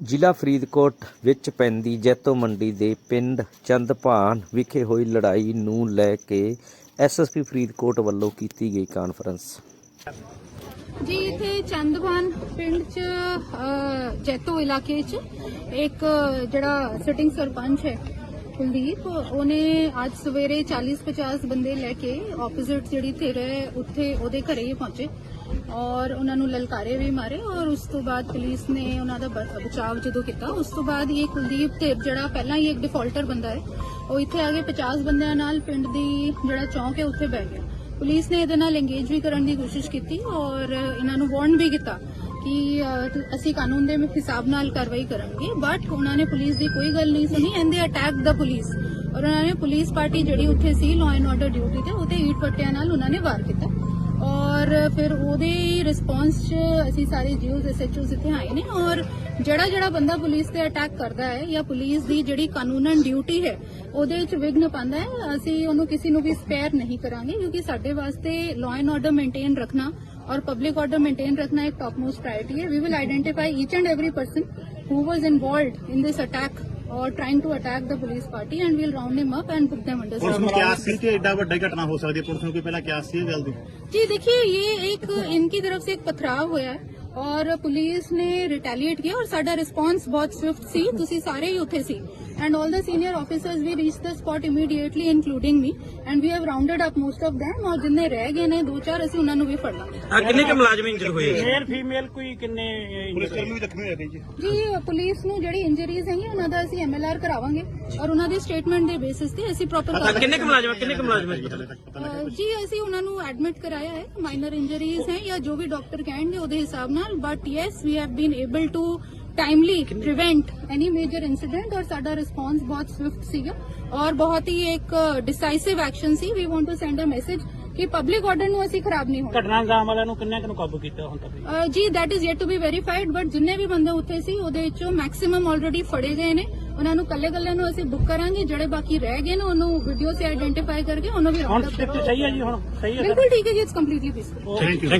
ਜ਼ਿਲ੍ਹਾ ਫਰੀਦਕੋਟ ਵਿੱਚ ਪੈਂਦੀ ਜੈਤੋ ਮੰਡੀ ਦੇ ਪਿੰਡ ਚੰਦਭਾਨ ਵਿਖੇ ਹੋਈ ਲੜਾਈ ਨੂੰ ਲੈ ਕੇ ਐਸਐਸਪੀ ਫਰੀਦਕੋਟ ਵੱਲੋਂ ਕੀਤੀ ਗਈ ਕਾਨਫਰੰਸ। ਜੀ, ਇੱਥੇ ਚੰਦਵਾਨ ਪਿੰਡ ਚ ਜੈਤੋ ਇਲਾਕੇ ਚ ਇੱਕ ਜਿਹੜਾ ਸਿਟਿੰਗ ਸਰਪੰਚ ਹੈ ਕੁਲਦੀਪ, ਉਹਨੇ ਅੱਜ ਸਵੇਰੇ 40-50 ਬੰਦੇ ਲੈ ਕੇ ਆਪੋਜ਼ਿਟ ਜਿਹੜੀ ਧਿਰ ਹੈ, ਉੱਥੇ ਉਹਦੇ ਘਰੇ ਹੀ ਪਹੁੰਚੇ ਔਰ ਉਹਨਾਂ ਨੂੰ ਲਲਕਾਰੇ ਵੀ ਮਾਰੇ ਔਰ ਉਸ ਤੋਂ ਬਾਅਦ ਪੁਲਿਸ ਨੇ ਉਹਨਾਂ ਦਾ ਬ- ਬਚਾਅ ਜਦੋਂ ਕੀਤਾ, ਉਸ ਤੋਂ ਬਾਅਦ ਇਹ ਕੁਲਦੀਪ ਧਿਰ ਜਿਹੜਾ ਪਹਿਲਾਂ ਹੀ ਇੱਕ ਡਿਫਾਲਟਰ ਬੰਦਾ ਹੈ, ਉਹ ਇੱਥੇ ਆ ਕੇ 50 ਬੰਦਿਆਂ ਨਾਲ ਪਿੰਡ ਦੀ ਜਿਹੜਾ ਚੌਂਕ ਹੈ, ਉੱਥੇ ਬਹਿ ਗਿਆ। ਪੁਲਿਸ ਨੇ ਇਹਦੇ ਨਾਲ ਇੰਗੇਜ ਵੀ ਕਰਨ ਦੀ ਕੋਸ਼ਿਸ਼ ਕੀਤੀ ਔਰ ਇਹਨਾਂ ਨੂੰ ਵਾਰਨ ਵੀ ਕੀਤਾ ਕਿ ਅਸੀਂ ਕਾਨੂੰਨ ਦੇ ਹਿਸਾਬ ਨਾਲ ਕਾਰਵਾਈ ਕਰਾਂਗੇ ਬਟ ਉਹਨਾਂ ਨੇ ਪੁਲਿਸ ਦੀ ਕੋਈ ਗੱਲ ਨਹੀਂ ਸੁਣੀ ਐਂਡ ਦੇ ਅਟੈਕ ਦਾ ਪੁਲਿਸ ਔਰ ਉਹਨਾਂ ਨੇ ਪੁਲਿਸ ਪਾਰਟੀ ਜਿਹੜੀ ਉੱਥੇ ਸੀ ਲਾਅ ਐਂਡ ਆਰਡਰ ਡਿਊਟੀ ਤੇ ਉਹਤੇ ਈਟ ਪੱਟਿਆਂ ਨਾਲ ਉਹਨਾਂ ਨੇ ਵਾਰ ਕੀਤਾ। ਔਰ ਫਿਰ ਉਹਦੇ ਰਿਸਪੌਂਸ 'ਚ ਅਸੀਂ ਸਾਰੇ ਜੀਓਜ਼ ਐਸਐਚਓਜ਼ ਇੱਥੇ ਆਏ ਨੇ ਔਰ ਜਿਹੜਾ ਜਿਹੜਾ ਬੰਦਾ ਪੁਲਿਸ ਤੇ ਅਟੈਕ ਕਰਦਾ ਹੈ ਜਾਂ ਪੁਲਿਸ ਦੀ ਜਿਹੜੀ ਕਾਨੂੰਨਨ ਡਿਊਟੀ ਹੈ, ਉਹਦੇ ਵਿੱਚ ਵਿਘਨ ਪਾਉਂਦਾ ਹੈ, ਅਸੀਂ ਉਹਨੂੰ ਕਿਸੇ ਨੂੰ ਵੀ ਸਪੇਅਰ ਨਹੀਂ ਕਰਾਂਗੇ ਕਿਉਂਕਿ ਸਾਡੇ ਵਾਸਤੇ ਲਾਅ ਐਂਡ ਆਰਡਰ ਮੇਨਟੇਨ ਰੱਖਣਾ ਔਰ ਪਬਲਿਕ ਆਰਡਰ ਮੇਨਟੇਨ ਰੱਖਣਾ ਇੱਕ ਟਾਪ ਮੋਸਟ ਪ੍ਰਾਇੋਰਟੀ ਹੈ we will identify each and every person who was involved in this attack or trying to attack the police party and we'll round him up and put them under police ਨੂੰ surveillance. ਕਿਆਸ ਸੀ ਕਿ ਐਡਾ ਵੱਡਾ ਘਟਨਾ ਹੋ ਸਕਦੀ ਹੈ police ਨੂੰ ਕੋਈ ਪਹਿਲਾਂ ਕਿਆਸ ਸੀ ਇਹ ਗੱਲ ਦੀ जी देखिए ये एक इनकी तरफ से एक पथराव होया है ਔਰ ਪੁਲਿਸ ਨੇ ਰਿਟੈਲੀਏਟ ਕੀਤਾ ਔਰ ਸਾਡਾ ਰਿਸਪੌਂਸ ਬਹੁਤ ਸਵਿਫਟ ਸੀ ਤੁਸੀਂ ਸਾਰੇ ਹੀ ਉੱਥੇ ਸੀ And 올 the senior officers we reach the spot immediately including me and we have rounded up most of them. ਔਰ ਜਿੰਨੇ ਰਹਿ ਗਏ ਨੇ ਦੋ ਚਾਰ ਅਸੀਂ ਉਹਨਾਂ ਨੂੰ ਵੀ ਫੜ ਲਾਂਗੇ ਆ ਕਿੰਨੇ ਕੁ ਮੁਲਾਜ਼ਮ ਇੰਜਰ ਹੋਏ ਮੇਲ ਫੀਮੇਲ ਕੋਈ ਕਿੰਨੇ ਪੁਲਿਸ ਕਰਮੀ ਵੀ ਜ਼ਖਮੀ ਹੋਏ ਨੇ ਜੀ ਜੀ ਪੁਲਿਸ ਨੂੰ ਜਿਹੜੀ ਇੰਜਰੀਜ਼ ਹੈਗੀਆਂ ਉਹਨਾਂ ਦਾ ਅਸੀਂ ਐਮਐਲਆਰ ਕਰਾਵਾਂਗੇ ਔਰ ਉਹਨਾਂ ਦੇ ਸਟੇਟਮੈਂਟ ਦੇ ਬੇਸਿਸ ਤੇ ਅਸੀਂ ਪ੍ਰੋਪਰ ਆ ਕਿੰਨੇ ਕੁ ਮੁਲਾਜ਼ਮ ਕਿੰਨੇ ਕੁ ਮੁਲਾਜ਼ਮ ਹੈ ਜੀ ਅਹ ਜੀ ਅਸੀਂ ਉਹਨਾਂ ਨੂੰ ਐਡਮਿਟ ਕਰਾਇਆ ਹੈ ਮਾਈਨਰ ਇੰਜਰੀਜ਼ ਹੈ ਜਾਂ ਜੋ ਵੀ ਡਾਕਟਰ ਕਹਿਣਗੇ ਉਹਦੇ ਹਿਸਾਬ ਨਾਲ but yes we have been able to timely prevent any major incident ਔਰ ਸਾਡਾ ਰਿਸਪੌਂਸ ਬਹੁਤ ਸਵਿਫਟ ਸੀਗਾ ਔਰ ਬਹੁਤ ਹੀ ਇੱਕ decisive action C we want to send a message ਕਿ ਪਬਲਿਕ ਆਰਡਰ ਨੂੰ ਅਸੀਂ ਖਰਾਬ ਨਹੀਂ ਹੋਣਾ ਘਟਨਾ ਅੰਜਾਮ ਵਾਲਿਆਂ ਨੂੰ ਕਿੰਨੇ ਕੁ ਨੂੰ ਕਾਬੂ ਕੀਤਾ ਹੁਣ ਤੱਕ? ਜੀ that is yet to be verified but ਜਿੰਨੇ ਵੀ ਬੰਦੇ ਉੱਥੇ ਸੀ ਉਹਦੇ ਵਿੱਚੋਂ ਮੈਕਸਿਮਮ ਆਲਰੇਡੀ ਫੜੇ ਗਏ ਨੇ। ਉਹਨਾਂ ਨੂੰ ਕੱਲੇ ਕੱਲੇ ਨੂੰ ਅਸੀਂ ਬੁੱਕ ਕਰਾਂਗੇ ਜਿਹੜੇ ਬਾਕੀ ਰਹਿ ਗਏ ਨੇ ਉਹਨੂੰ ਵੀਡੀਓ ਸੇ ਆਈਡੈਂਟੀਫਾਈ ਕਰਕੇ ਉਹਨੂੰ ਵੀ ਹੁਣ ਸਹੀ ਹੈ ਜੀ ਹੁਣ? ਸਹੀ ਹੈ ਬਿਲਕੁਲ ਠੀਕ ਹੈ ਜੀ it's completely peaceful thank you